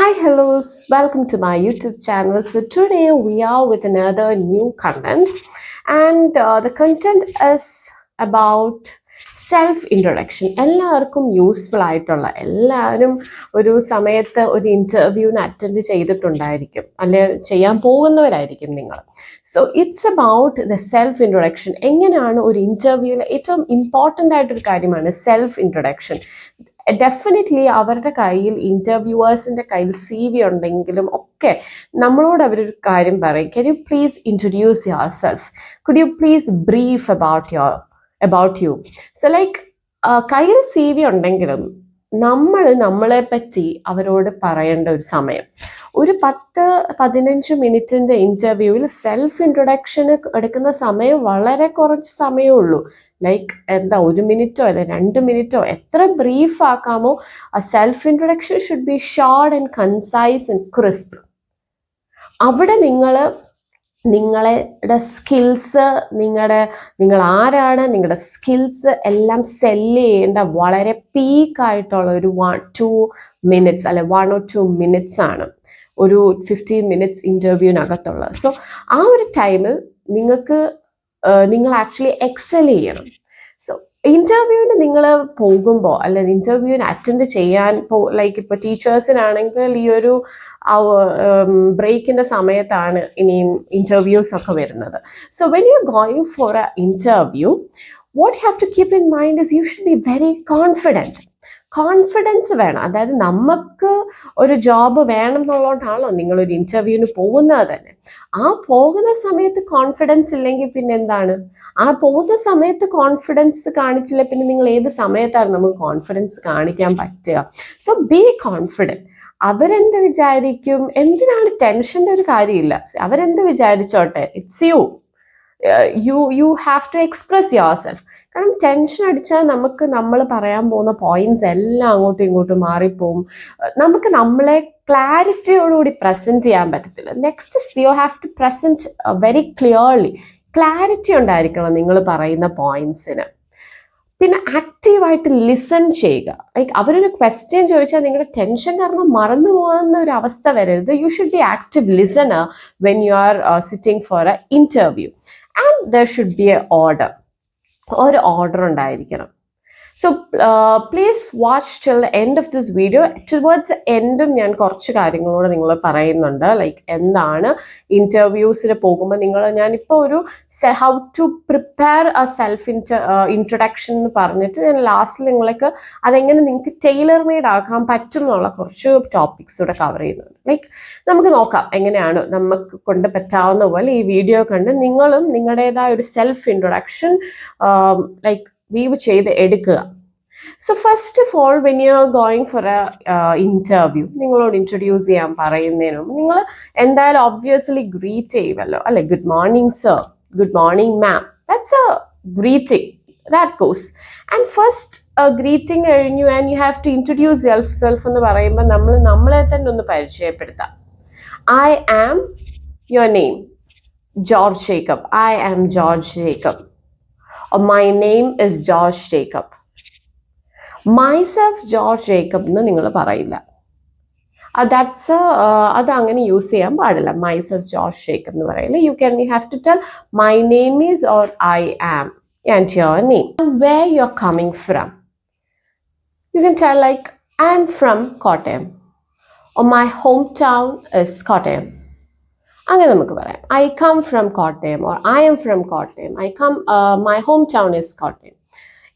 Hi, hellos, welcome to my YouTube channel. So, today we are with another new content, and uh, the content is about self introduction എല്ലാവർക്കും useful ആയിട്ടുള്ള എല്ലാവരും ഒരു സമയത്ത് ഒരു ഇന്റർവ്യൂവിന് attend ചെയ്തിട്ടുണ്ടായിരിക്കും. അല്ലെ ചെയ്യാൻ പോകുന്നവരായിരിക്കും നിങ്ങൾ. So it's about the self introduction എങ്ങനെയാണ് ഒരു ഇന്റർവ്യൂവിൽ ഏറ്റവും ഇമ്പോർട്ടന്റ് ആയിട്ടൊരു കാര്യമാണ് സെൽഫ് ഇൻട്രൊഡക്ഷൻ ഡെഫിനറ്റ്ലി അവരുടെ കയ്യിൽ ഇന്റർവ്യൂവേഴ്സിന്റെ കയ്യിൽ സി വി ഉണ്ടെങ്കിലും ഒക്കെ നമ്മളോട് അവരൊരു കാര്യം പറയും. Can you please introduce yourself could you please brief about your about you so like കയ്യിൽ സി വി ഉണ്ടെങ്കിലും നമ്മൾ നമ്മളെ പറ്റി അവരോട് പറയേണ്ട ഒരു സമയം. ഒരു പത്ത് പതിനഞ്ച് മിനിറ്റിന്റെ ഇന്റർവ്യൂവിൽ സെൽഫ് ഇൻട്രൊഡക്ഷന് എടുക്കുന്ന സമയം വളരെ കുറച്ച് സമയമേ ഉള്ളൂ. ലൈക്ക് എന്താ ഒരു മിനിറ്റോ അല്ലെ രണ്ട് മിനിറ്റോ എത്ര ബ്രീഫ് ആക്കാമോ ആ self introduction should be short and concise and crisp അവിടെ നിങ്ങൾ നിങ്ങളുടെ സ്കിൽസ് നിങ്ങളുടെ നിങ്ങൾ ആരാണ് നിങ്ങളുടെ സ്കിൽസ് എല്ലാം സെല്ല് ചെയ്യേണ്ട വളരെ പീക്കായിട്ടുള്ള ഒരു വൺ ടു മിനിറ്റ്സ് അല്ലെ വൺ ഓർ ടു മിനിറ്റ്സ് ആണ് ഒരു ഫിഫ്റ്റീൻ മിനിറ്റ്സ് ഇന്റർവ്യൂവിനകത്തുള്ളത് സോ ആ ഒരു ടൈമിൽ നിങ്ങൾക്ക് നിങ്ങൾ ആക്ച്വലി എക്സൽ ചെയ്യണം. സോ ഇന്റർവ്യൂവിന് നിങ്ങൾ പോകുമ്പോൾ അല്ലെ ഇന്റർവ്യൂവിന് അറ്റൻഡ് ചെയ്യാൻ പോ ലൈക്ക് ഇപ്പോൾ ടീച്ചേഴ്സിനാണെങ്കിൽ ഈ ഒരു ബ്രേക്കിന്റെ സമയത്താണ് ഇനിയും ഇന്റർവ്യൂസ് ഒക്കെ വരുന്നത്. So when you going for a interview what have to keep in mind is you should be very confident confidence വേണം. അതായത് നമുക്ക് ഒരു ജോബ് വേണം എന്നുള്ളതുകൊണ്ടാണല്ലോ നിങ്ങളൊരു ഇന്റർവ്യൂവിന് പോകുന്നത് തന്നെ. ആ പോകുന്ന സമയത്ത് കോൺഫിഡൻസ് ഇല്ലെങ്കിൽ പിന്നെ എന്താണ്? ആ പോകുന്ന സമയത്ത് കോൺഫിഡൻസ് കാണിച്ചില്ല പിന്നെ നിങ്ങൾ ഏത് സമയത്താണ് നമുക്ക് കോൺഫിഡൻസ് കാണിക്കാൻ പറ്റുക? സോ ബി കോൺഫിഡന്റ് അവരെന്ത് വിചാരിക്കും? എന്തിനാണ് ടെൻഷന്റെ ഒരു കാര്യമില്ല. അവരെന്ത് വിചാരിച്ചോട്ടെ? It's you you you have to express yourself കാരണം ടെൻഷൻ അടിച്ചാൽ നമുക്ക് നമ്മൾ പറയാൻ പോകുന്ന പോയിന്റ്സ് എല്ലാം അങ്ങോട്ടും ഇങ്ങോട്ടും മാറിപ്പോവും. നമുക്ക് നമ്മളെ ക്ലാരിറ്റിയോടുകൂടി പ്രസന്റ് ചെയ്യാൻ പറ്റത്തില്ല. Next you have to present very clearly clarity ഉണ്ടായിരിക്കണം നിങ്ങൾ പറയുന്ന പോയിന്റ്സിന് പിന്നെ ആക്റ്റീവായിട്ട് ലിസൺ ചെയ്യുക. ലൈക്ക് അവരൊരു ക്വസ്റ്റ്യൻ ചോദിച്ചാൽ നിങ്ങളുടെ ടെൻഷൻ കാരണം മറന്നു പോകുന്ന ഒരു അവസ്ഥ വരരുത്. You should be active listener when you are sitting for a interview and there should be a order ഒരു ഓർഡർ ഉണ്ടായിരിക്കണം. So please watch till end of this video towards എൻഡും ഞാൻ കുറച്ച് കാര്യങ്ങളോട് നിങ്ങൾ പറയുന്നുണ്ട്. ലൈക്ക് എന്താണ് ഇന്റർവ്യൂസിന് പോകുമ്പോൾ നിങ്ങൾ ഞാനിപ്പോൾ ഒരു how to prepare a self introduction എന്ന് പറഞ്ഞിട്ട് ഞാൻ ലാസ്റ്റിൽ നിങ്ങൾക്ക് അതെങ്ങനെ നിങ്ങൾക്ക് ടൈലർ മെയ്ഡ് ആക്കാൻ പറ്റും എന്നുള്ള കുറച്ച് ടോപ്പിക്സ് ഇവിടെ കവർ ചെയ്യുന്നുണ്ട്. ലൈക്ക് നമുക്ക് നോക്കാം എങ്ങനെയാണ് നമുക്ക് കൊണ്ട് പറ്റാവുന്ന പോലെ ഈ വീഡിയോ കണ്ട് നിങ്ങളും നിങ്ങളുടേതായ ഒരു സെൽഫ് ഇൻട്രൊഡക്ഷൻ ലൈക്ക് വീവ് ചെയ്ത് എടുക്കുക. So first of all when you are going for a interview നിങ്ങളോട് ഇൻട്രൊഡ്യൂസ് ചെയ്യാൻ പറയുന്നതിനും നിങ്ങൾ എന്തായാലും ഒബ്വിയസ്ലി ഗ്രീറ്റ് ചെയ്യുമല്ലോ. അല്ലെ good morning sir good morning ma'am that's a greeting that goes and first greeting കഴിഞ്ഞു and you have to introduce self self എന്ന് പറയുമ്പോൾ നമ്മൾ നമ്മളെ തന്നെ ഒന്ന് പരിചയപ്പെടുത്താം. I am your name George Jacob I am George Jacob my name is George Jacob myself George Jacob എന്ന് നിങ്ങൾ പറയില്ല. ദാറ്റ്സ് അത് അങ്ങനെ യൂസ് ചെയ്യാൻ പാടില്ല. മൈസെൽഫ് ജോർജ് ജേക്കബ് എന്ന് പറയില്ല. You can you have to tell my name is or I am and your name way you are coming from you can tell like I am from Kottayam my home town is Kottayam അങ്ങനെ നമുക്ക് പറയാം. I come from Kottayam or I am from Kottayam I come my home town is Kottayam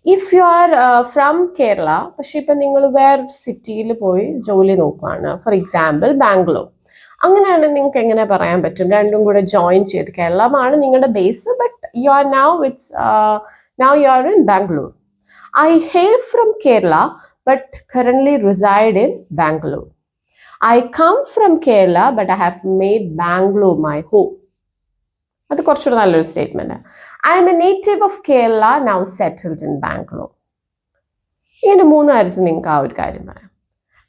if you are from Kerala പക്ഷെ ഇപ്പം നിങ്ങൾ വേറെ സിറ്റിയിൽ പോയി ജോലി നോക്കുകയാണ് ഫോർ എക്സാമ്പിൾ ബാംഗ്ലൂർ അങ്ങനെയാണെങ്കിൽ നിങ്ങൾക്ക് എങ്ങനെ പറയാൻ പറ്റും? രണ്ടും കൂടെ ജോയിൻ ചെയ്ത് കേരളമാണ് നിങ്ങളുടെ base but you are now it's now you are in Bangalore I hail from Kerala but currently reside in Bangalore I come from Kerala but I have made Bangalore my home അത് കുറച്ചുകൂടെ നല്ലൊരു statement I am a native of Kerala now settled in Bangalore ഇങ്ങനെ മൂന്ന് കാര്യത്തിൽ നിങ്ങൾക്ക് ആ ഒരു കാര്യം പറയാം.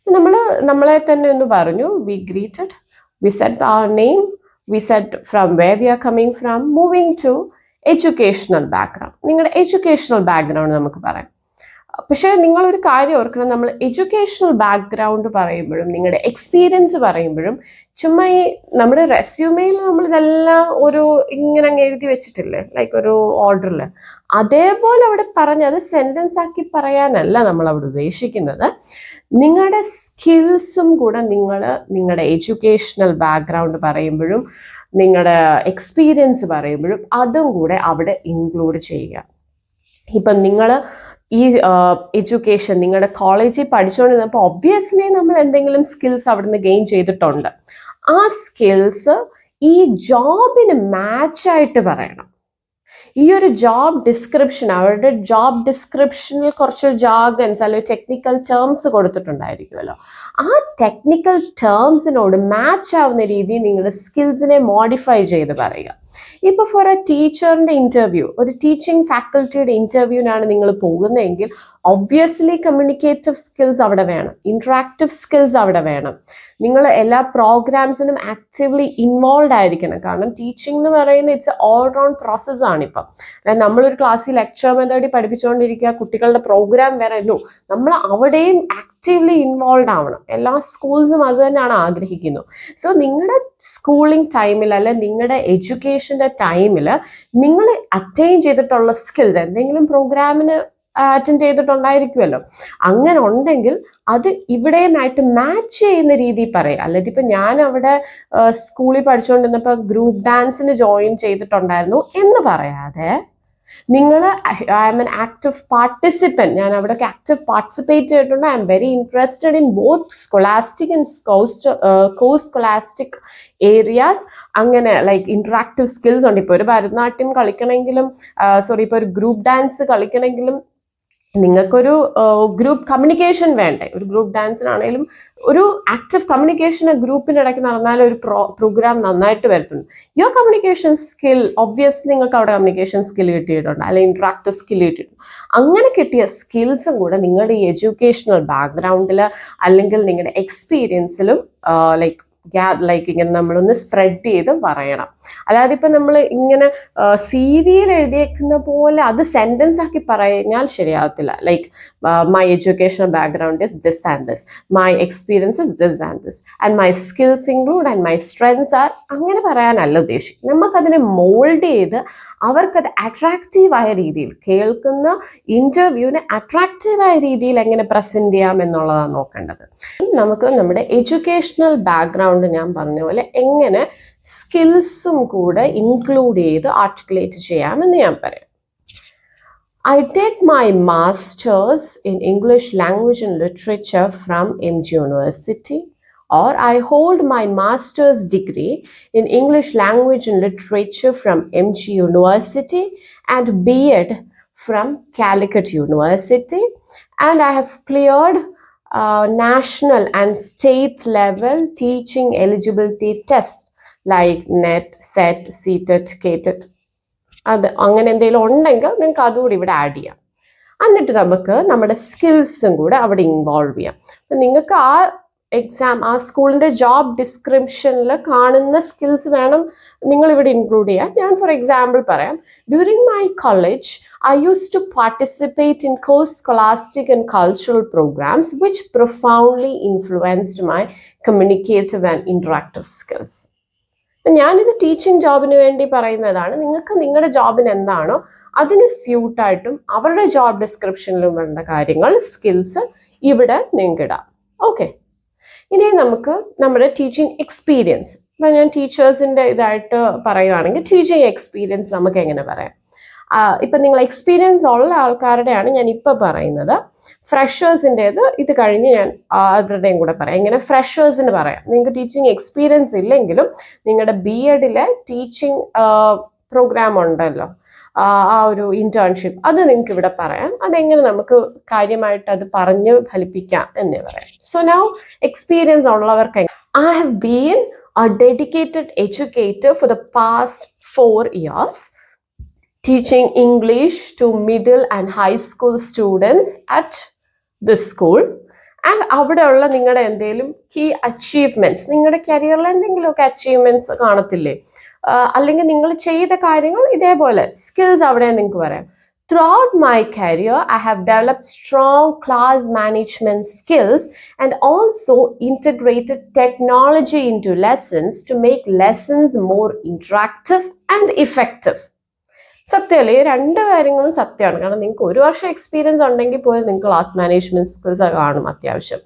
നമ്മൾ നമ്മളെ തന്നെ ഒന്ന് പറഞ്ഞു. We greeted we said our name we said from way we are coming from moving to educational background നിങ്ങളുടെ എഡ്യൂക്കേഷണൽ ബാക്ക്ഗ്രൗണ്ട് നമുക്ക് പറയാം. പക്ഷേ നിങ്ങളൊരു കാര്യം ഓർക്കണം. നമ്മൾ എഡ്യൂക്കേഷണൽ ബാക്ക്ഗ്രൗണ്ട് പറയുമ്പോഴും നിങ്ങളുടെ എക്സ്പീരിയൻസ് പറയുമ്പോഴും ചുമ്മാ ഈ നമ്മുടെ റെസ്യൂമെയിൽ നമ്മൾ ഇതെല്ലാം ഒരു ഇങ്ങനെ അങ്ങ് എഴുതി വെച്ചിട്ടില്ലേ? ലൈക്ക് ഒരു ഓർഡറിൽ അതേപോലെ അവിടെ പറഞ്ഞ് അത് സെന്റൻസ് ആക്കി പറയാനല്ല നമ്മൾ അവിടെ ഉദ്ദേശിക്കുന്നത്. നിങ്ങളുടെ സ്കിൽസും കൂടെ നിങ്ങൾ നിങ്ങളുടെ എഡ്യൂക്കേഷണൽ ബാക്ക്ഗ്രൗണ്ട് പറയുമ്പോഴും നിങ്ങളുടെ എക്സ്പീരിയൻസ് പറയുമ്പോഴും അതും കൂടെ അവിടെ ഇൻക്ലൂഡ് ചെയ്യുക. ഇപ്പം നിങ്ങൾ ഈ എഡ്യൂക്കേഷൻ നിങ്ങളുടെ കോളേജിൽ പഠിച്ചുകൊണ്ടിരുന്നപ്പോൾ ഒബ്വിയസ്ലി നമ്മൾ എന്തെങ്കിലും സ്കിൽസ് അവിടുന്ന് ഗെയിൻ ചെയ്തിട്ടുണ്ട്. ആ സ്കിൽസ് ഈ ജോബിന് മാച്ചായിട്ട് പറയണം. ഈ ഒരു ജോബ് ഡിസ്ക്രിപ്ഷൻ അവരുടെ ജോബ് ഡിസ്ക്രിപ്ഷനിൽ കുറച്ച് ജാഗൻസ് അല്ലെങ്കിൽ ടെക്നിക്കൽ ടേംസ് കൊടുത്തിട്ടുണ്ടായിരിക്കുമല്ലോ. ആ ടെക്നിക്കൽ ടേംസിനോട് മാച്ച് ആവുന്ന രീതിയിൽ നിങ്ങളുടെ സ്കിൽസിനെ മോഡിഫൈ ചെയ്ത് പറയുക. ഇപ്പോൾ ഫോർ എ ടീച്ചറിന്റെ ഇന്റർവ്യൂ ഒരു ടീച്ചിങ് ഫാക്കൽറ്റിയുടെ ഇന്റർവ്യൂവിനാണ് നിങ്ങൾ പോകുന്നതെങ്കിൽ ഒബ്വിയസ്ലി കമ്മ്യൂണിക്കേറ്റീവ് സ്കിൽസ് അവിടെ വേണം ഇൻട്രാക്റ്റീവ് സ്കിൽസ് അവിടെ വേണം. നിങ്ങൾ എല്ലാ പ്രോഗ്രാംസിനും ആക്റ്റീവ്ലി ഇൻവോൾവ് ആയിരിക്കണം. കാരണം ടീച്ചിങ് എന്ന് പറയുന്ന ഇറ്റ്സ് ഓൾ റൗണ്ട് പ്രോസസ് ആണിപ്പം. അതായത് നമ്മളൊരു ക്ലാസ്സിൽ ലെക്ചർ മെത്തേഡിൽ പഠിപ്പിച്ചുകൊണ്ടിരിക്കുക കുട്ടികളുടെ പ്രോഗ്രാം വരെ നമ്മൾ അവിടെയും ആക്റ്റീവ്ലി ഇൻവോൾവ് ആവണം. എല്ലാ സ്കൂൾസും അത് തന്നെയാണ് ആഗ്രഹിക്കുന്നത്. സോ നിങ്ങളുടെ സ്കൂളിംഗ് ടൈമിൽ അല്ലെ നിങ്ങളുടെ എഡ്യൂക്കേഷന്റെ ടൈമിൽ നിങ്ങൾ അറ്റൈൻ ചെയ്തിട്ടുള്ള സ്കിൽസ് എന്തെങ്കിലും പ്രോഗ്രാമിന് അറ്റൻഡ് ചെയ്തിട്ടുണ്ടായിരിക്കുമല്ലോ അങ്ങനെ ഉണ്ടെങ്കിൽ അത് ഇവിടെയുമായിട്ട് മാച്ച് ചെയ്യുന്ന രീതിയിൽ പറയാം. അല്ലെങ്കിൽ ഇപ്പം ഞാൻ അവിടെ സ്കൂളിൽ പഠിച്ചുകൊണ്ടിരുന്നപ്പോൾ ഗ്രൂപ്പ് ഡാൻസിന് ജോയിൻ ചെയ്തിട്ടുണ്ടായിരുന്നു എന്ന് പറയാതെ നിങ്ങൾ I am an active participant ഞാൻ അവിടെ ആക്റ്റീവ് പാർട്ടിസിപ്പേറ്റ് ചെയ്തിട്ടുണ്ട്. I am very interested in both scholastic and cost co scholastic areas അങ്ങനെ ലൈക്ക് ഇൻട്രാക്റ്റീവ് സ്കിൽസ് ഉണ്ട്. ഇപ്പോൾ ഒരു ഭരതനാട്യം കളിക്കണമെങ്കിലും സോറി ഇപ്പോൾ ഒരു ഗ്രൂപ്പ് ഡാൻസ് കളിക്കണമെങ്കിലും നിങ്ങൾക്കൊരു ഗ്രൂപ്പ് കമ്മ്യൂണിക്കേഷൻ വേണ്ടേ? ഒരു ഗ്രൂപ്പ് ഡാൻസിനാണെങ്കിലും ഒരു ആക്റ്റീവ് കമ്മ്യൂണിക്കേഷൻ ഗ്രൂപ്പിനിടയ്ക്ക് നടന്നാൽ ഒരു പ്രോ പ്രോഗ്രാം നന്നായിട്ട് വരുത്തുന്നു. യുവർ കമ്മ്യൂണിക്കേഷൻ സ്കിൽ ഒബ്വിയസ്ലി നിങ്ങൾക്ക് അവിടെ കമ്മ്യൂണിക്കേഷൻ സ്കിൽ കിട്ടിയിട്ടുണ്ട് അല്ലെങ്കിൽ ഇൻട്രാക്റ്റീവ് സ്കിൽ കിട്ടിയിട്ടുണ്ട്. അങ്ങനെ കിട്ടിയ സ്കിൽസും കൂടെ നിങ്ങളുടെ ഈ എഡ്യൂക്കേഷണൽ ബാക്ക്ഗ്രൗണ്ടിൽ അല്ലെങ്കിൽ നിങ്ങളുടെ എക്സ്പീരിയൻസിലും ലൈക്ക് ഗ്യാ ലൈക്ക് ഇങ്ങനെ നമ്മളൊന്ന് സ്പ്രെഡ് ചെയ്ത് പറയണം. അല്ലാതെ ഇപ്പം നമ്മൾ ഇങ്ങനെ സി വിയിൽ എഴുതിയേക്കുന്ന പോലെ അത് സെന്റൻസ് ആക്കി പറഞ്ഞാൽ ശരിയാവത്തില്ല. Like my educational background is this and this my experience is this and this and my skills include and my strengths are അങ്ങനെ പറയാനല്ല ഉദ്ദേശിക്കും നമുക്കതിനെ മോൾഡ് ചെയ്ത് അവർക്കത് അട്രാക്റ്റീവായ രീതിയിൽ കേൾക്കുന്ന ഇന്റർവ്യൂവിനെ അട്രാക്റ്റീവായ രീതിയിൽ എങ്ങനെ പ്രസന്റ് ചെയ്യാം എന്നുള്ളതാണ് നോക്കേണ്ടത്. നമുക്ക് നമ്മുടെ എഡ്യൂക്കേഷണൽ ബാക്ക്ഗ്രൗണ്ട് ബാക്ക്ഗ്രൗണ്ട് ഞാൻ പറഞ്ഞ പോലെ എങ്ങനെ സ്കിൽസും കൂടെ ഇൻക്ലൂഡ് ചെയ്ത് ആർട്ടിക്കുലേറ്റ് ചെയ്യാമെന്ന് ഞാൻ പറയാം. I take my masters in English language and literature from M G university or I hold my masters degree in English language and literature from M G university and B Ed from Calicut university and I have cleared national and state level teaching eligibility tests like NET, SET, CTET, KTET. അത് അങ്ങനെ എന്തെങ്കിലും ഉണ്ടെങ്കിൽ നിങ്ങൾക്ക് അതുകൂടി ഇവിടെ add ചെയ്യാം എന്നിട്ട് നമുക്ക് നമ്മുടെ സ്കിൽസും കൂടെ അവിടെ ഇൻവോൾവ് ചെയ്യാം അപ്പം നിങ്ങൾക്ക് ആ എക്സാം ആ സ്കൂളിന്റെ ജോബ് ഡിസ്ക്രിപ്ഷനിൽ കാണുന്ന സ്കിൽസ് വേണം നിങ്ങൾ ഇവിടെ ഇൻക്ലൂഡ് ചെയ്യാൻ. ഞാൻ ഫോർ എക്സാമ്പിൾ പറയാം. During my college I use to participate in co-scholastic and cultural programmes which profoundly influenced my communicative and interactive skills ഞാനിത് ടീച്ചിങ് ജോബിന് വേണ്ടി പറയുന്നതാണ്. നിങ്ങൾക്ക് നിങ്ങളുടെ ജോബിന് എന്താണോ അതിന് സ്യൂട്ടായിട്ടും അവരുടെ ജോബ് ഡിസ്ക്രിപ്ഷനിലും വേണ്ട കാര്യങ്ങൾ സ്കിൽസ് ഇവിടെ നിങ്ങൾക്കിടാം ഓക്കെ ഇനി നമുക്ക് നമ്മുടെ ടീച്ചിങ് എക്സ്പീരിയൻസ് ഇപ്പം ഞാൻ ടീച്ചേഴ്സിന്റെ ഇതായിട്ട് പറയുകയാണെങ്കിൽ ടീച്ചിങ് എക്സ്പീരിയൻസ് നമുക്ക് എങ്ങനെ പറയാം? ഇപ്പം നിങ്ങൾ എക്സ്പീരിയൻസ് ഉള്ള ആൾക്കാരുടെയാണ് ഞാൻ ഇപ്പോൾ പറയുന്നത്. ഫ്രഷേഴ്സിന്റേത് ഇത് കഴിഞ്ഞ് ഞാൻ അവരുടെയും കൂടെ പറയാം. ഇങ്ങനെ ഫ്രഷേഴ്സിന് പറയാം? നിങ്ങൾക്ക് ടീച്ചിങ് എക്സ്പീരിയൻസ് ഇല്ലെങ്കിലും നിങ്ങളുടെ ബി എഡിലെ ടീച്ചിങ് പ്രോഗ്രാം ഉണ്ടല്ലോ. ആ ഒരു ഇന്റേൺഷിപ്പ് അത് നിങ്ങൾക്ക് ഇവിടെ പറയാം. അതെങ്ങനെ നമുക്ക് കാര്യമായിട്ട് അത് പറഞ്ഞ് ഫലിപ്പിക്കാം എന്ന് പറയാം. സോ നൗ എക്സ്പീരിയൻസ് ഉള്ളവർക്ക് I have been a dedicated educator for the past four years, teaching English to middle and high school students at school school. And അവിടെയുള്ള നിങ്ങളുടെ എന്തെങ്കിലും കീ അച്ചീവ്മെന്റ്സ് നിങ്ങളുടെ കരിയറിൽ എന്തെങ്കിലുമൊക്കെ അച്ചീവ്മെന്റ്സ് കാണത്തില്ലേ? അല്ലെങ്കിൽ നിങ്ങൾ ചെയ്ത കാര്യങ്ങൾ ഇതേപോലെ സ്കിൽസ് അവിടെ നിങ്ങൾക്ക് പറയാം Throughout my career, I have developed strong class management skills and also integrated technology into lessons to make lessons more interactive and effective. സത്യമല്ലേ ഈ രണ്ട് കാര്യങ്ങളും സത്യമാണ്. കാരണം നിങ്ങൾക്ക് ഒരു വർഷം എക്സ്പീരിയൻസ് ഉണ്ടെങ്കിൽ പോലും നിങ്ങൾക്ക് ക്ലാസ് മാനേജ്മെന്റ് സ്കിൽസ് കാണും അത്യാവശ്യം.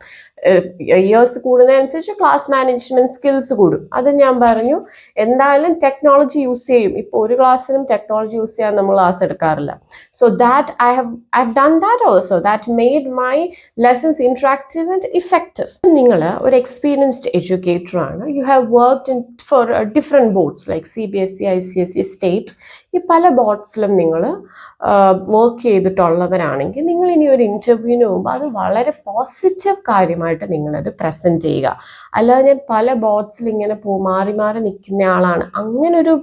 ഇയേഴ്സ് കൂടുന്നതനുസരിച്ച് ക്ലാസ് മാനേജ്മെന്റ് സ്കിൽസ് കൂടും. അത് ഞാൻ പറഞ്ഞു എന്തായാലും ടെക്നോളജി യൂസ് ചെയ്യും. ഇപ്പോൾ ഒരു ക്ലാസ്സിലും ടെക്നോളജി യൂസ് ചെയ്യാൻ നമ്മൾ ക്ലാസ് എടുക്കാറില്ല. So that I have I have done that also that made my lessons interactive and effective നിങ്ങൾ ഒരു എക്സ്പീരിയൻസ്ഡ് എഡ്യൂക്കേറ്റർ ആണ്. You have worked in four different boards like C B S C I C S C state ഈ പല ബോട്ട്സിലും നിങ്ങൾ work ചെയ്തിട്ടുള്ളവരാണെങ്കിൽ നിങ്ങൾ ഇനി ഒരു ഇന്റർവ്യൂവിന് പോകുമ്പോൾ അത് വളരെ പോസിറ്റീവ് കാര്യമായിട്ട് നിങ്ങളത് പ്രസന്റ് ചെയ്യുക. അല്ലാതെ ഞാൻ പല ബോട്ട്സിൽ ഇങ്ങനെ പോ മാറി മാറി നിൽക്കുന്ന ആളാണ്. അങ്ങനെ ഒരു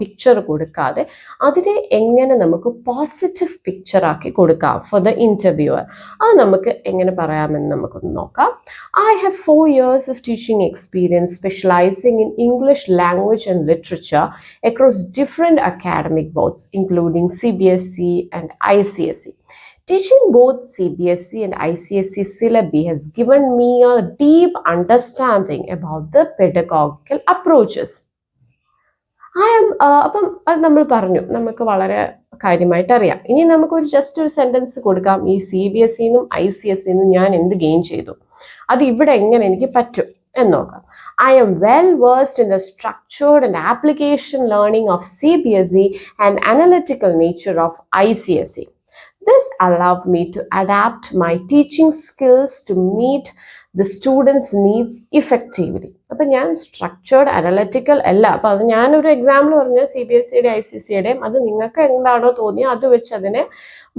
പിക്ചർ കൊടുക്കാതെ അതിനെ എങ്ങനെ നമുക്ക് പോസിറ്റീവ് പിക്ചറാക്കി കൊടുക്കാം ഫോർ ദ ഇന്റർവ്യൂവർ അത് നമുക്ക് എങ്ങനെ പറയാമെന്ന് നമുക്കൊന്ന് നോക്കാം. I have four years of teaching experience specialising in English language and literature across different different academic boards, including CBSC and ICSE. Teaching both CBSC and ICSE syllabi has given me a deep understanding about the pedagogical approaches. I am അപ്പം അത് നമ്മൾ പറഞ്ഞു നമുക്ക് വളരെ കാര്യമായിട്ട് അറിയാം ഇനി നമുക്കൊരു ജസ്റ്റ് ഒരു സെന്റൻസ് കൊടുക്കാം ഈ സി ബി എസ് സിന്നും ഐ സി എസ് സിന്നും ഞാൻ എന്ത് ഗെയിൻ ചെയ്തു അത് ഇവിടെ എങ്ങനെ എനിക്ക് പറ്റും എന്ന് നോക്കാം I am well versed in the structured and application learning of C B S E and analytical nature of I C S E this allow me to adapt my teaching skills to meet the students needs effectively അപ്പം ഞാൻ structured analytical അല്ല. അപ്പം അത് ഞാനൊരു example പറഞ്ഞ C B S സിയുടെ I C സിയുടെയും അത് നിങ്ങൾക്ക് എന്താണോ തോന്നിയത് അത് വെച്ച് അതിനെ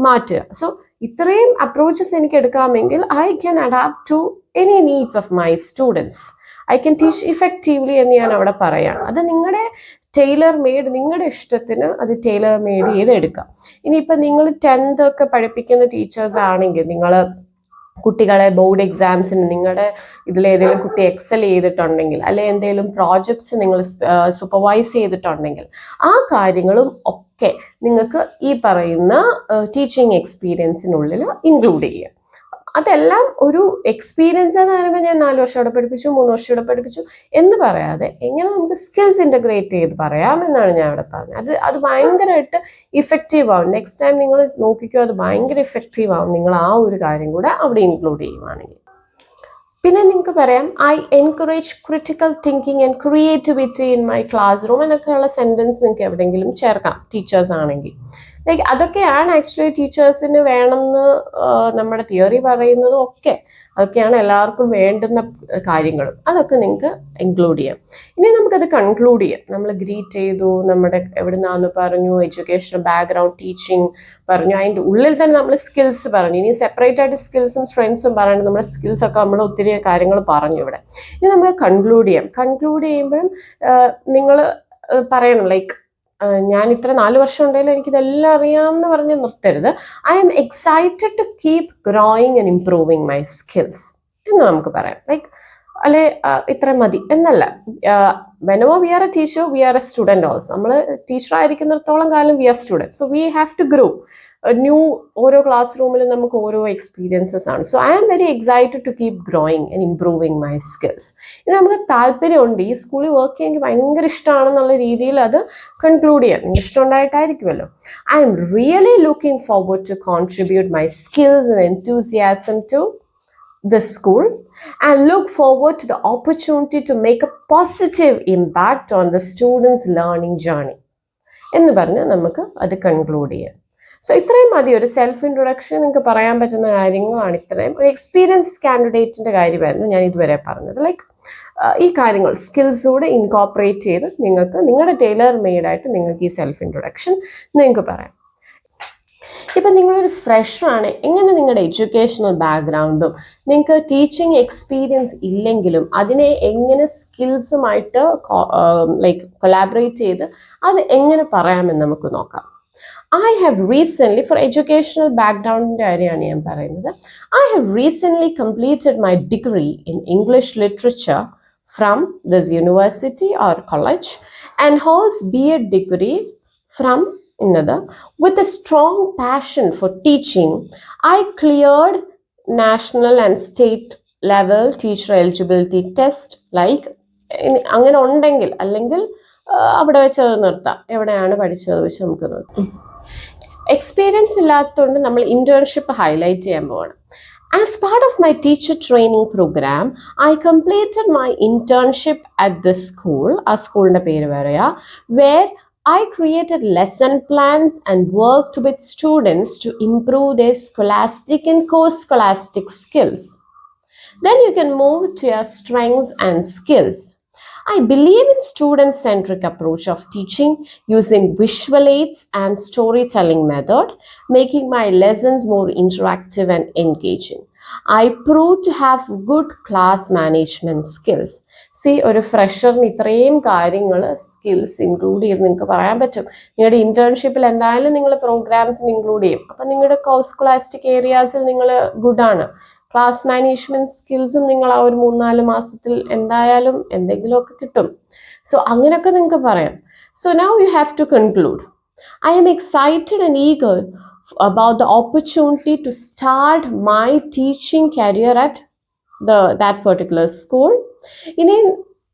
മാറ്റുക. സോ ഇത്രയും അപ്രോച്ചസ് എനിക്ക് എടുക്കാമെങ്കിൽ I can adapt to any needs of my students I can teach effectively എന്ന് ഞാൻ അവിടെ പറയാണ്. അത് നിങ്ങളുടെ ടൈലർ മെയ്ഡ് നിങ്ങളുടെ ഇഷ്ടത്തിന് അത് ടൈലർ മെയ്ഡ് ചെയ്ത് എടുക്കാം. ഇനിയിപ്പോൾ നിങ്ങൾ ടെൻത്ത് ഒക്കെ പഠിപ്പിക്കുന്ന ടീച്ചേഴ്സ് ആണെങ്കിൽ നിങ്ങൾ കുട്ടികളെ ബോർഡ് എക്സാംസിന് നിങ്ങളുടെ ഇതിലേതെങ്കിലും കുട്ടി എക്സൽ ചെയ്തിട്ടുണ്ടെങ്കിൽ അല്ലെ എന്തെങ്കിലും പ്രോജക്ട്സ് നിങ്ങൾ സൂപ്പർവൈസ് ചെയ്തിട്ടുണ്ടെങ്കിൽ ആ കാര്യങ്ങളും ഒക്കെ നിങ്ങൾക്ക് ഈ പറയുന്ന ടീച്ചിങ് എക്സ്പീരിയൻസിനുള്ളിൽ ഇൻക്ലൂഡ് ചെയ്യുക അതെല്ലാം ഒരു എക്സ്പീരിയൻസ് എന്ന് പറയുമ്പോൾ ഞാൻ നാല് വർഷം ഇവിടെ പഠിപ്പിച്ചു മൂന്ന് വർഷം ഇവിടെ പഠിപ്പിച്ചു എന്ന് പറയാതെ എങ്ങനെ നമുക്ക് സ്കിൽസ് ഇന്റഗ്രേറ്റ് ചെയ്ത് പറയാമെന്നാണ് ഞാൻ ഇവിടെ പറഞ്ഞത്. അത് അത് ഭയങ്കരമായിട്ട് ഇഫക്റ്റീവ് ആവും. നെക്സ്റ്റ് ടൈം നിങ്ങൾ നോക്കിക്കോ അത് ഭയങ്കര ഇഫക്റ്റീവ് ആവും. നിങ്ങൾ ആ ഒരു കാര്യം കൂടെ അവിടെ ഇൻക്ലൂഡ് ചെയ്യുവാണെങ്കിൽ. പിന്നെ നിങ്ങൾക്ക് പറയാം I encourage critical thinking and creativity in my classroom എന്നൊക്കെയുള്ള സെന്റൻസ് നിങ്ങൾക്ക് എവിടെയെങ്കിലും ചേർക്കാം ടീച്ചേഴ്സ് ആണെങ്കിൽ. ലൈക്ക് അതൊക്കെയാണ് ആക്ച്വലി ടീച്ചേഴ്സിന് വേണമെന്ന് നമ്മുടെ തിയറി പറയുന്നതും ഒക്കെ. അതൊക്കെയാണ് എല്ലാവർക്കും വേണ്ടുന്ന കാര്യങ്ങളും. അതൊക്കെ നിങ്ങൾക്ക് ഇൻക്ലൂഡ് ചെയ്യാം. ഇനി നമുക്കത് കൺക്ലൂഡ് ചെയ്യാം. നമ്മൾ ഗ്രീറ്റ് ചെയ്തു നമ്മുടെ എവിടുന്നാന്ന് പറഞ്ഞു എഡ്യൂക്കേഷൻ ബാക്ക്ഗ്രൗണ്ട് ടീച്ചിങ് പറഞ്ഞു അതിന്റെ ഉള്ളിൽ തന്നെ നമ്മൾ സ്കിൽസ് പറഞ്ഞു. ഇനി സെപ്പറേറ്റ് ആയിട്ട് സ്കിൽസും സ്ട്രെങ്സും പറയുന്നത് നമ്മുടെ സ്കിൽസ് ഒക്കെ നമ്മൾ ഒത്തിരി കാര്യങ്ങൾ പറഞ്ഞു ഇവിടെ. ഇനി നമുക്ക് കൺക്ലൂഡ് ചെയ്യാം. കൺക്ലൂഡ് ചെയ്യുമ്പോഴും നിങ്ങൾ പറയണം ലൈക്ക് ഞാൻ ഇത്ര നാല് വർഷം ഉണ്ടെങ്കിലും എനിക്കിതെല്ലാം അറിയാമെന്ന് പറഞ്ഞ് നിർത്തരുത്. I am excited to keep growing and improving my skills എന്ന് നമുക്ക് പറയാം. ലൈക്ക് അല്ലെ ഇത്ര മതി. എന്നല്ല വെനോ we are a teacher we are a student also നമ്മൾ ടീച്ചർ ആയിരിക്കുന്നിടത്തോളം കാലം we are student so we have to grow new ഓരോ ക്ലാസ് റൂമിലും നമുക്ക് ഓരോ എക്സ്പീരിയൻസസ് ആണ്. So I am very excited to keep growing and improving my skills ഇനി നമുക്ക് താല്പര്യമുണ്ട്. ഈ സ്കൂളിൽ വർക്ക് ചെയ്യാൻ ഭയങ്കര ഇഷ്ടമാണെന്നുള്ള രീതിയിൽ അത് കൺക്ലൂഡ് ചെയ്യാം. നിങ്ങൾക്ക് ഇഷ്ടമുണ്ടായിട്ടായിരിക്കുമല്ലോ. I am really looking forward to contribute my skills and enthusiasm to the school and look forward to the opportunity to make a positive impact on the students' learning journey. എന്ന് പറഞ്ഞ് നമുക്ക് അത് conclude ചെയ്യാം. So ഇത്രയും മതി. ഒരു self introduction നിങ്ങൾക്ക് പറയാൻ പറ്റുന്ന കാര്യങ്ങളാണ് ഇത്രയും. ഒരു എക്സ്പീരിയൻസ് കാൻഡിഡേറ്റിന്റെ കാര്യമായിരുന്നു ഞാൻ ഇതുവരെ പറഞ്ഞത്. ലൈക്ക് ഈ കാര്യങ്ങൾ സ്കിൽസ് കൂടെ ഇൻകോപ്പറേറ്റ് ചെയ്ത് നിങ്ങൾക്ക് നിങ്ങളുടെ ടൈലർ മെയ്ഡായിട്ട് നിങ്ങൾക്ക് ഈ സെൽഫ് ഇൻട്രൊഡക്ഷൻ നിങ്ങൾക്ക് പറയാം. ഇപ്പം നിങ്ങളൊരു ഫ്രഷറാണ് എങ്ങനെ നിങ്ങളുടെ എഡ്യൂക്കേഷണൽ ബാക്ക്ഗ്രൗണ്ടും നിങ്ങൾക്ക് ടീച്ചിങ് എക്സ്പീരിയൻസ് ഇല്ലെങ്കിലും അതിനെ എങ്ങനെ സ്കിൽസുമായിട്ട് ലൈക്ക് കൊലാബറേറ്റ് ചെയ്ത് അത് എങ്ങനെ പറയാമെന്ന് നമുക്ക് നോക്കാം. I have recently for educational ബാക്ക്ഗ്രൗണ്ടിന്റെ കാര്യമാണ് ഞാൻ പറയുന്നത് I have recently completed my degree in English literature from this university or college and holds B Ed degree from ഇന്നത് with a strong passion for teaching I cleared national and state level teacher eligibility test like അങ്ങനെ ഉണ്ടെങ്കിൽ അല്ലെങ്കിൽ അവിടെ വെച്ച് അത് നിർത്താം. എവിടെയാണ് പഠിച്ചത് വെച്ച് നമുക്ക് നിർത്താം എക്സ്പീരിയൻസ് ഇല്ലാത്തതുകൊണ്ട് നമ്മൾ ഇന്റേൺഷിപ്പ് ഹൈലൈറ്റ് ചെയ്യാൻ പോകണം as part of my teacher training programme I completed my internship at the school ആ സ്കൂളിന്റെ പേര് പറയാ where I created lesson plans and worked with students to improve their scholastic and co scholastic skills then you can move to your strengths and skills. I believe in student centric approach of teaching using visual and story storytelling method making my lessons more interactive and engaging I prove to have good class management skills C ഒരു ഫ്രഷറിന് ഇത്രയും കാര്യങ്ങൾ skills include ചെയ്ത് നിങ്ങൾക്ക് പറയാൻ പറ്റും. നിങ്ങളുടെ ഇന്റേൺഷിപ്പിൽ എന്തായാലും നിങ്ങൾ പ്രോഗ്രാംസിന് ഇൻക്ലൂഡ് ചെയ്യും. അപ്പം നിങ്ങളുടെ കോസ്കുളാസ്റ്റിക് ഏരിയാസിൽ നിങ്ങൾ ഗുഡാണ് ക്ലാസ് മാനേജ്മെന്റ് സ്കിൽസും നിങ്ങൾ ആ ഒരു മൂന്നാൽ മാസത്തിൽ എന്തായാലും എന്തെങ്കിലുമൊക്കെ കിട്ടും. സോ അങ്ങനെയൊക്കെ നിങ്ങൾക്ക് പറയാം. So now you have to conclude I am excited and eager about the opportunity to start my teaching career at the that particular school ഇനി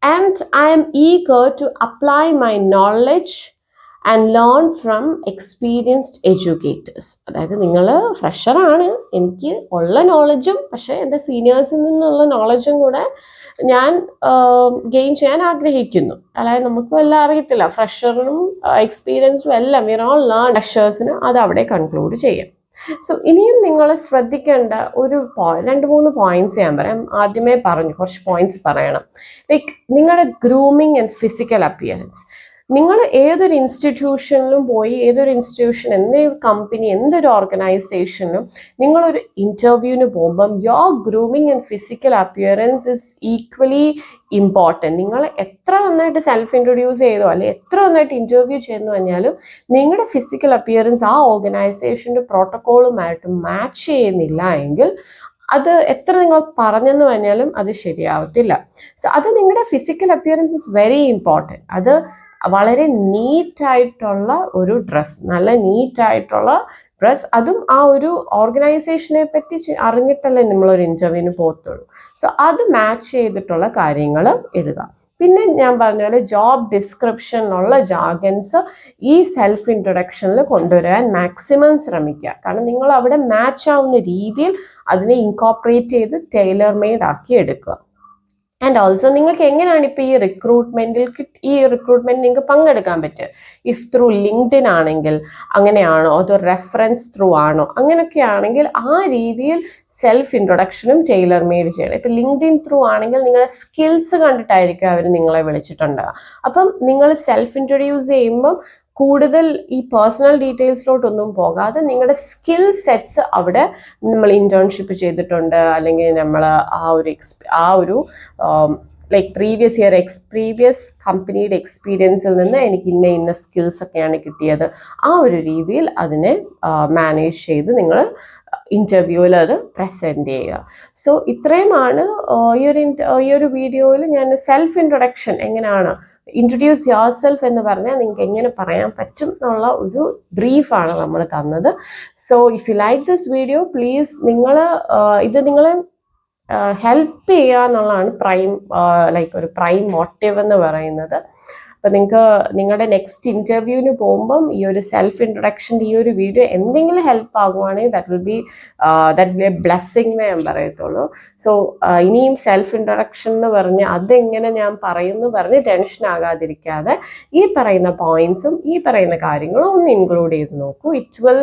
and I am eager to apply my knowledge and learn from experienced educators അതായത് നിങ്ങൾ ഫ്രഷറാണ് എനിക്ക് ഉള്ള നോളജും പക്ഷേ എന്റെ സീനിയേഴ്സിൽ നിന്നുള്ള നോളജും കൂടെ ഞാൻ ഗെയിൻ ചെയ്യാൻ ആഗ്രഹിക്കുന്നു. അതായത് നമുക്ക് എല്ലാം അറിയത്തില്ല. ഫ്രഷറിനും എക്സ്പീരിയൻസും എല്ലാം വിർ ഓൾ ലേൺ ഫ്രഷേഴ്സിന് അത് അവിടെ കൺക്ലൂഡ് ചെയ്യാം. സോ ഇനിയും നിങ്ങൾ ശ്രദ്ധിക്കേണ്ട ഒരു രണ്ട് മൂന്ന് പോയിന്റ്സ് ഞാൻ പറയാം. ആദ്യമേ പറഞ്ഞു കുറച്ച് പോയിന്റ്സ് പറയണം. ലൈക്ക് നിങ്ങളുടെ ഗ്രൂമിങ് ആൻഡ് ഫിസിക്കൽ അപ്പിയറൻസ് നിങ്ങൾ ഏതൊരു ഇൻസ്റ്റിറ്റ്യൂഷനിലും പോയി ഏതൊരു ഇൻസ്റ്റിറ്റ്യൂഷൻ എന്തൊരു കമ്പനി എന്തൊരു ഓർഗനൈസേഷനിലും നിങ്ങളൊരു ഇന്റർവ്യൂവിന് പോകുമ്പം your grooming and physical appearance is equally important നിങ്ങൾ എത്ര നന്നായിട്ട് സെൽഫ് ഇൻട്രൊഡ്യൂസ് ചെയ്തോ അല്ലെങ്കിൽ എത്ര നന്നായിട്ട് ഇന്റർവ്യൂ ചെയ്യുന്നു പറഞ്ഞാലും നിങ്ങളുടെ ഫിസിക്കൽ അപ്പിയറൻസ് ആ ഓർഗനൈസേഷന്റെ പ്രോട്ടോക്കോളുമായിട്ട് മാച്ച് ചെയ്യുന്നില്ല എങ്കിൽ അത് എത്ര നിങ്ങൾ പറഞ്ഞെന്ന് പറഞ്ഞാലും അത് ശരിയാവത്തില്ല. സോ അത് നിങ്ങളുടെ physical appearance is very important അത് വളരെ നീറ്റായിട്ടുള്ള ഒരു ഡ്രസ്സ് നല്ല നീറ്റായിട്ടുള്ള ഡ്രസ് അതും ആ ഒരു ഓർഗനൈസേഷനെ പറ്റി അറിഞ്ഞിട്ടല്ലേ നമ്മളൊരു ഇന്റർവ്യൂവിന് പോകത്തുള്ളൂ. സോ അത് മാച്ച് ചെയ്തിട്ടുള്ള കാര്യങ്ങൾ എഴുതുക പിന്നെ ഞാൻ പറഞ്ഞ പോലെ ജോബ് ഡിസ്ക്രിപ്ഷനിലുള്ള ജാഗൻസ് ഈ സെൽഫ് ഇൻട്രൊഡക്ഷനിൽ കൊണ്ടുവരാൻ മാക്സിമം ശ്രമിക്കുക. കാരണം നിങ്ങൾ അവിടെ മാച്ച് ആവുന്ന രീതിയിൽ അതിനെ ഇൻകോപ്പറേറ്റ് ചെയ്ത് ടൈലർ മെയ്ഡ് ആക്കി എടുക്കുക. ആൻഡ് ഓൾസോ നിങ്ങൾക്ക് എങ്ങനെയാണ് ഇപ്പോൾ ഈ റിക്രൂട്ട്മെന്റിൽ ഈ റിക്രൂട്ട്മെന്റ് നിങ്ങൾക്ക് പങ്കെടുക്കാൻ പറ്റുക ഇഫ് ത്രൂ ലിങ്ക്ഡിൻ ആണെങ്കിൽ അങ്ങനെയാണോ? അതോ റെഫറൻസ് ത്രൂ ആണോ? അങ്ങനെയൊക്കെ ആണെങ്കിൽ ആ രീതിയിൽ സെൽഫ് ഇൻട്രൊഡക്ഷനും ടൈലർ മെയ്ഡ് ചെയ്യണം. ഇപ്പം ലിങ്ക്ഡിൻ ത്രൂ ആണെങ്കിൽ നിങ്ങളുടെ സ്കിൽസ് കണ്ടിട്ടായിരിക്കും അവർ നിങ്ങളെ വിളിച്ചിട്ടുണ്ടാകുക അപ്പം നിങ്ങൾ സെൽഫ് ഇൻട്രൊഡ്യൂസ് ചെയ്യുമ്പം കൂടുതൽ ഈ പേഴ്സണൽ ഡീറ്റെയിൽസിലോട്ടൊന്നും പോകാതെ നിങ്ങളുടെ സ്കിൽ സെറ്റ്സ് അവിടെ നമ്മൾ ഇന്റേൺഷിപ്പ് ചെയ്തിട്ടുണ്ട് അല്ലെങ്കിൽ നമ്മൾ ആ ഒരു ആ ഒരു like previous year ex previous കമ്പനിയുടെ എക്സ്പീരിയൻസിൽ നിന്ന് എനിക്ക് ഇന്ന ഇന്ന സ്കിൽസ് ഒക്കെയാണ് കിട്ടിയത്. ആ ഒരു രീതിയിൽ അതിനെ മാനേജ് ചെയ്ത് നിങ്ങൾ ഇന്റർവ്യൂവിൽ അത് പ്രസന്റ് ചെയ്യുക. സോ ഇത്രയുമാണ് ഈ ഒരു ഈ ഒരു വീഡിയോയിൽ ഞാൻ സെൽഫ് ഇൻട്രൊഡക്ഷൻ എങ്ങനെയാണ് ഇൻട്രൊഡ്യൂസ് യുവർ സെൽഫ് എന്ന് പറഞ്ഞാൽ നിങ്ങൾക്ക് എങ്ങനെ പറയാൻ പറ്റും എന്നുള്ള ഒരു ബ്രീഫാണ് നമ്മൾ തന്നത്. So if you like this video please നിങ്ങൾ ഇത് നിങ്ങളെ ഹെൽപ്പ് ചെയ്യുക എന്നുള്ളതാണ് പ്രൈം ലൈക്ക് ഒരു പ്രൈം മോട്ടീവ് എന്ന് പറയുന്നത്. അപ്പം നിങ്ങൾക്ക് നിങ്ങളുടെ നെക്സ്റ്റ് ഇന്റർവ്യൂവിന് പോകുമ്പം ഈ ഒരു സെൽഫ് ഇൻട്രൊഡക്ഷന്റെ ഈ ഒരു വീഡിയോ എന്തെങ്കിലും help ആകുവാണെങ്കിൽ that will be that be a blessing എന്നേ ഞാൻ പറയത്തുള്ളൂ. സോ ഇനിയും സെൽഫ് ഇൻട്രൊഡക്ഷൻ എന്ന് പറഞ്ഞ് അതെങ്ങനെ ഞാൻ പറയുന്നു പറഞ്ഞ് ടെൻഷൻ ആകാതിരിക്കാതെ ഈ പറയുന്ന പോയിന്റ്സും ഈ പറയുന്ന കാര്യങ്ങളും ഒന്ന് ഇൻക്ലൂഡ് ചെയ്ത് നോക്കൂ. It will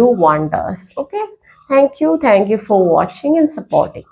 do wonders okay thank you thank you for watching and supporting